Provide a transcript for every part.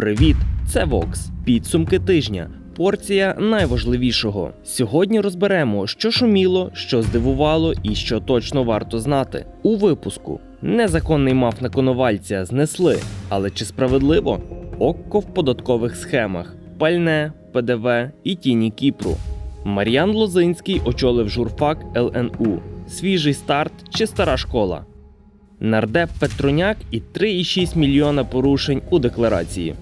Привіт, це Вокс. Підсумки тижня. Порція найважливішого. Сьогодні розберемо, що шуміло, що здивувало і що точно варто знати. У випуску незаконний маф на коновальця знесли, але чи справедливо? Окко в податкових схемах, пальне, ПДВ і тіні Кіпру. Мар'ян Лозинський очолив журфак ЛНУ. Свіжий старт чи стара школа. Нардеп Петроняк і 3,6 мільйона порушень у декларації.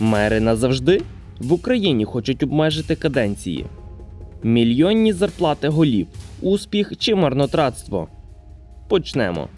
Мери назавжди в Україні хочуть обмежити каденції. Мільйонні зарплати голів, успіх чи марнотратство. Почнемо.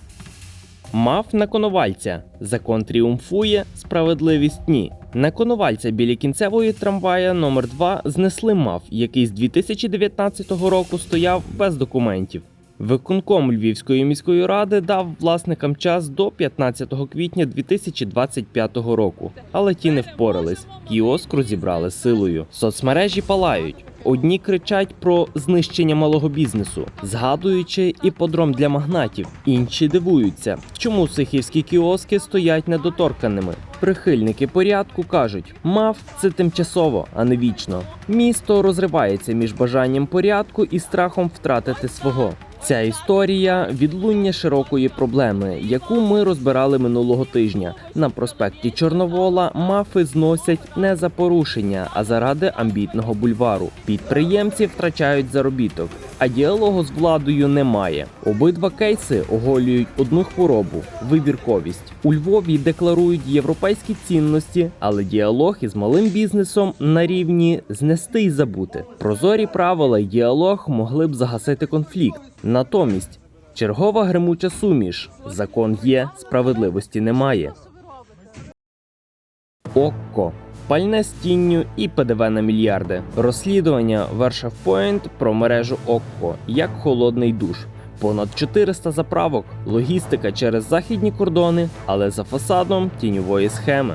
Мав на коновальця. Закон тріумфує, справедливість ні. На коновальця біля кінцевої трамвая номер 2 знесли мав, який з 2019 року стояв без документів. Виконком Львівської міської ради дав власникам час до 15 квітня 2025 року, але ті не впорались. Кіоск розібрали силою. Соцмережі палають. Одні кричать про знищення малого бізнесу, згадуючи іподром для магнатів. Інші дивуються, чому сихівські кіоски стоять недоторканими. Прихильники порядку кажуть, мав це тимчасово, а не вічно. Місто розривається між бажанням порядку і страхом втратити свого. Ця історія відлуння широкої проблеми, яку ми розбирали минулого тижня. На проспекті Чорновола мафи зносять не за порушення, а заради амбітного бульвару. Підприємці втрачають заробіток, а діалогу з владою немає. Обидва кейси оголюють одну хворобу вибірковість. У Львові декларують європейські цінності, але діалог із малим бізнесом на рівні знести і забути. Прозорі правила й діалог могли б загасити конфлікт. Натомість чергова гримуча суміш. Закон є, справедливості немає. Окко. Пальне з тінню і ПДВ на мільярди. Розслідування Вершав Point про мережу Окко як холодний душ. Понад 400 заправок, логістика через західні кордони, але за фасадом тіньової схеми.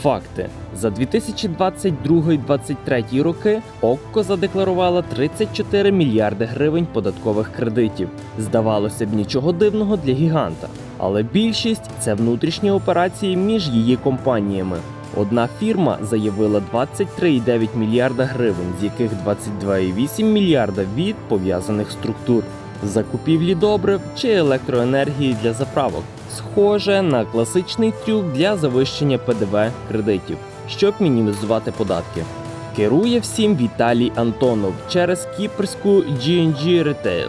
Факти за 2022-2023 роки Окко задекларувала 34 мільярди гривень податкових кредитів. Здавалося б, нічого дивного для гіганта, але більшість це внутрішні операції між її компаніями. Одна фірма заявила 23,9 мільярда гривень, з яких 22,8 мільярда від пов'язаних структур, закупівлі добрив чи електроенергії для заправок. Схоже на класичний трюк для завищення ПДВ кредитів, щоб мінімізувати податки. Керує всім Віталій Антонов через кіпрську G&G Retail,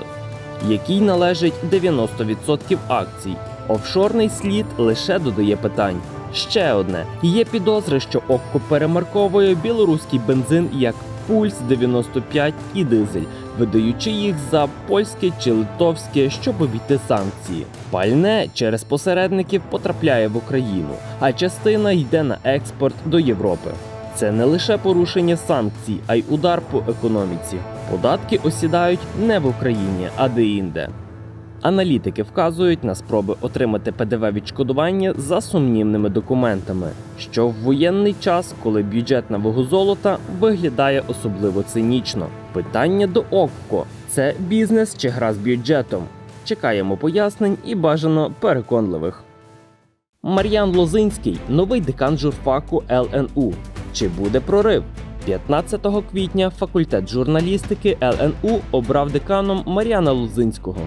якій належить 90% акцій. Офшорний слід лише додає питань. Ще одне є підозри, що Окко перемарковує білоруський бензин як пульс 95 і дизель, видаючи їх за польське чи литовське, щоб обійти санкції. Пальне через посередників потрапляє в Україну, а частина йде на експорт до Європи. Це не лише порушення санкцій, а й удар по економіці. Податки осідають не в Україні, а де-інде. Аналітики вказують на спроби отримати ПДВ відшкодування за сумнівними документами, що в воєнний час, коли бюджет на вагу золота виглядає особливо цинічно. Питання до Окко це бізнес чи гра з бюджетом. Чекаємо пояснень і бажано переконливих. Мар'ян Лозинський, новий декан журфаку ЛНУ. Чи буде прорив? 15 квітня факультет журналістики ЛНУ обрав деканом Мар'яна Лозинського.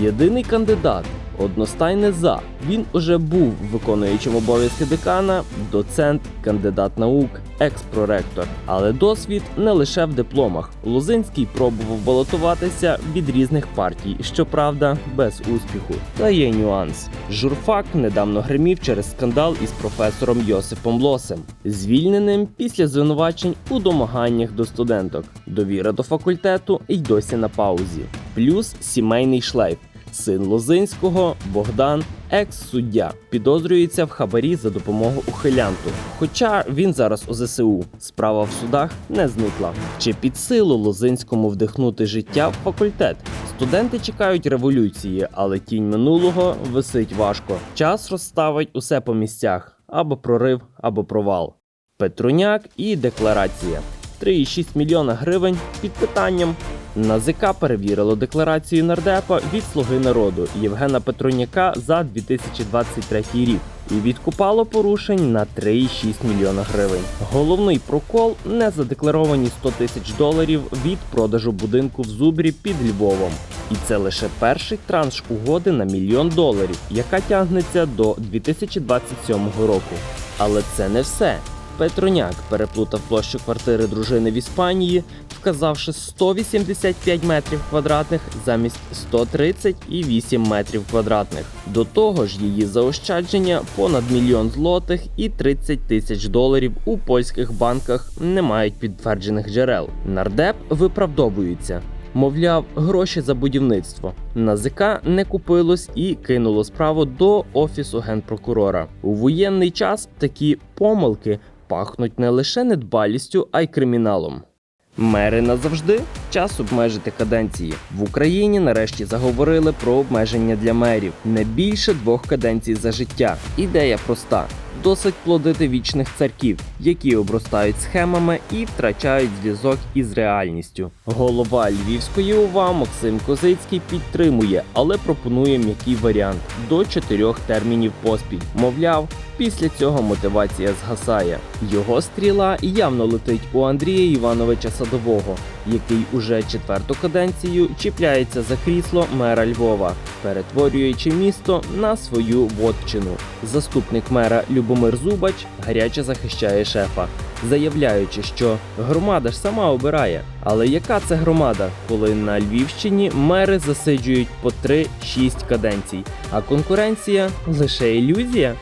Єдиний кандидат, одностайне за. Він уже був виконуючим обов'язки декана, доцент, кандидат наук, екс-проректор. Але досвід не лише в дипломах. Лозинський пробував балотуватися від різних партій, щоправда, без успіху. Та є нюанс. Журфак недавно гримів через скандал із професором Йосипом Лосем, звільненим після звинувачень у домаганнях до студенток. Довіра до факультету й досі на паузі. Плюс сімейний шлейф. Син Лозинського Богдан, екс-суддя, підозрюється в хабарі за допомогу ухилянту. Хоча він зараз у ЗСУ. Справа в судах не зникла. Чи під силу Лозинському вдихнути життя в факультет? Студенти чекають революції, але тінь минулого висить важко. Час розставить усе по місцях: або прорив, або провал. Петруняк і декларація. 3,6 мільйона гривень під питанням. НАЗК перевірило декларацію нардепа від Слуги народу Євгена Петроняка за 2023 рік. і відкупало порушень на 3,6 мільйона гривень. Головний прокол незадекларовані 100 тисяч доларів від продажу будинку в Зубрі під Львовом. І це лише перший транш угоди на мільйон доларів, яка тягнеться до 2027 року. Але це не все. Петроняк переплутав площу квартири дружини в Іспанії, вказавши 185 метрів квадратних замість 138 метрів квадратних. До того ж, її заощадження понад мільйон злотих і 30 тисяч доларів у польських банках не мають підтверджених джерел. Нардеп виправдовується. Мовляв, гроші за будівництво. НАЗК не купилось і кинуло справу до офісу генпрокурора. У воєнний час такі помилки пахнуть не лише недбалістю, а й криміналом. Мери назавжди час обмежити каденції. В Україні нарешті заговорили про обмеження для мерів не більше двох каденцій за життя. Ідея проста: досить плодити вічних царків, які обростають схемами і втрачають зв'язок із реальністю. Голова Львівської ОВА Максим Козицький підтримує, але пропонує м'який варіант до чотирьох термінів поспіль. Мовляв, Після цього мотивація згасає. Його стріла явно летить у Андрія Івановича Садового, який уже четверту каденцію чіпляється за крісло мера Львова, перетворюючи місто на свою вотчину. Заступник мера Любомир Зубач гаряче захищає шефа, заявляючи, що громада ж сама обирає. Але яка це громада, коли на Львівщині мери засиджують по 3-6 каденцій, а конкуренція лише ілюзія?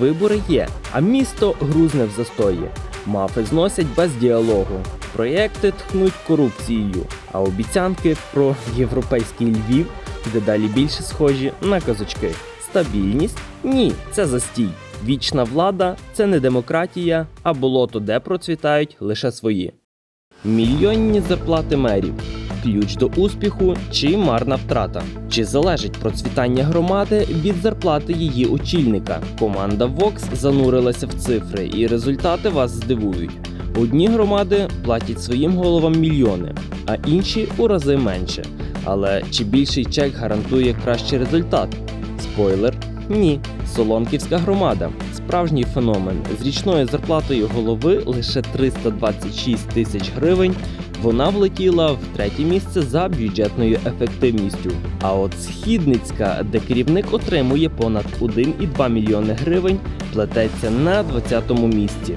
Вибори є, а місто грузне в застої. Мафи зносять без діалогу. Проєкти тхнуть корупцією, а обіцянки про європейський Львів дедалі більше схожі на казочки. Стабільність? Ні, це застій. Вічна влада це не демократія, а болото, де процвітають лише свої. Мільйонні зарплати мерів. Ключ до успіху чи марна втрата? Чи залежить процвітання громади від зарплати її очільника? Команда Vox занурилася в цифри, і результати вас здивують. Одні громади платять своїм головам мільйони, а інші у рази менше. Але чи більший чек гарантує кращий результат? Спойлер ні. Соломківська громада справжній феномен з річною зарплатою голови лише 326 тисяч гривень. Вона влетіла в третє місце за бюджетною ефективністю. А от Східницька, де керівник отримує понад 1,2 мільйони гривень, плететься на 20-му місці.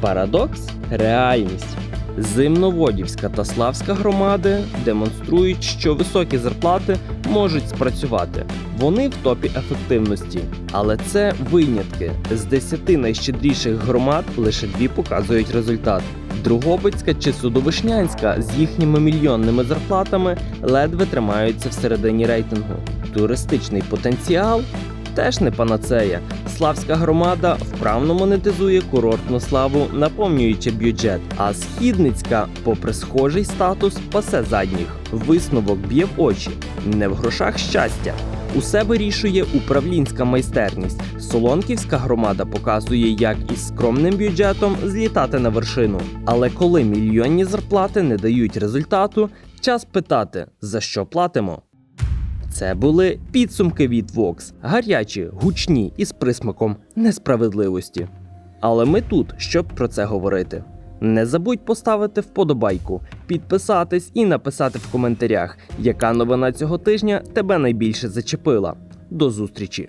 Парадокс реальність. Зимноводівська та Славська громади демонструють, що високі зарплати можуть спрацювати. Вони в топі ефективності. Але це винятки. З 10 найщедріших громад лише дві показують результат. Другобицька чи Судовишнянська з їхніми мільйонними зарплатами ледве тримаються всередині рейтингу. Туристичний потенціал теж не панацея. Славська громада вправно монетизує курортну славу, наповнюючи бюджет. А східницька, попри схожий статус, пасе задніх. Висновок б'є в очі. Не в грошах щастя. Усе вирішує управлінська майстерність. Солонківська громада показує, як із скромним бюджетом злітати на вершину. Але коли мільйонні зарплати не дають результату, час питати, за що платимо. Це були підсумки від Vox, гарячі, гучні і з присмаком несправедливості. Але ми тут, щоб про це говорити. Не забудь поставити вподобайку, підписатись і написати в коментарях, яка новина цього тижня тебе найбільше зачепила. До зустрічі!